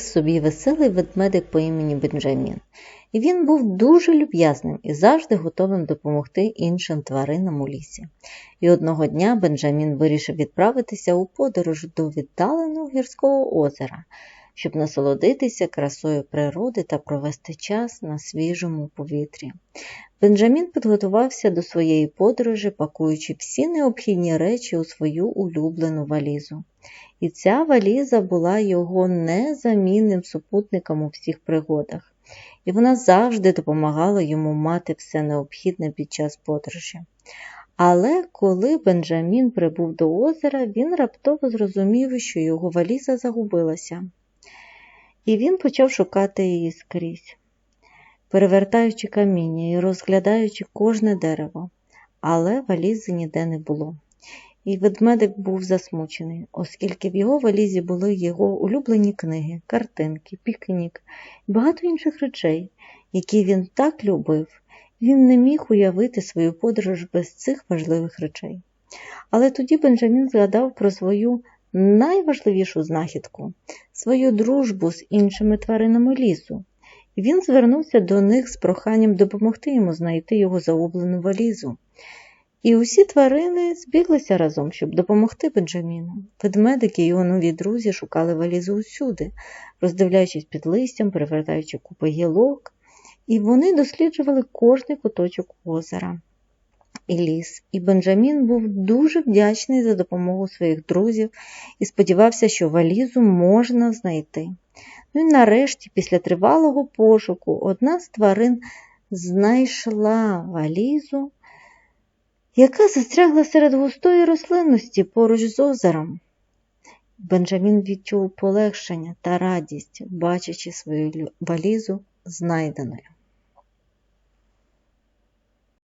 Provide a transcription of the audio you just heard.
собі веселий ведмедик по імені Бенджамін. І він був дуже люб'язним і завжди готовим допомогти іншим тваринам у лісі. І одного дня Бенджамін вирішив відправитися у подорож до віддаленого гірського озера, щоб насолодитися красою природи та провести час на свіжому повітрі. Бенджамін підготувався до своєї подорожі, пакуючи всі необхідні речі у свою улюблену валізу. І ця валіза була його незамінним супутником у всіх пригодах, і вона завжди допомагала йому мати все необхідне під час подорожі. Але коли Бенджамін прибув до озера, він раптово зрозумів, що його валіза загубилася, і він почав шукати її скрізь, перевертаючи каміння і розглядаючи кожне дерево, але валізи ніде не було. І ведмедик був засмучений, оскільки в його валізі були його улюблені книги, картинки, пікнік і багато інших речей, які він так любив, він не міг уявити свою подорож без цих важливих речей. Але тоді Бенджамін згадав про свою найважливішу знахідку свою дружбу з іншими тваринами лісу. І він звернувся до них з проханням допомогти йому знайти його заублену валізу. І усі тварини збіглися разом, щоб допомогти Бенджаміну. Ведмедики і його нові друзі шукали валізу усюди, роздивляючись під листям, перевертаючи купи гілок, і вони досліджували кожний куточок озера і ліс. І Бенджамін був дуже вдячний за допомогу своїх друзів і сподівався, що валізу можна знайти. Ну і нарешті, після тривалого пошуку, одна з тварин знайшла валізу яка застрягла серед густої рослинності поруч з озером. Бенджамін відчув полегшення та радість, бачачи свою валізу знайденою.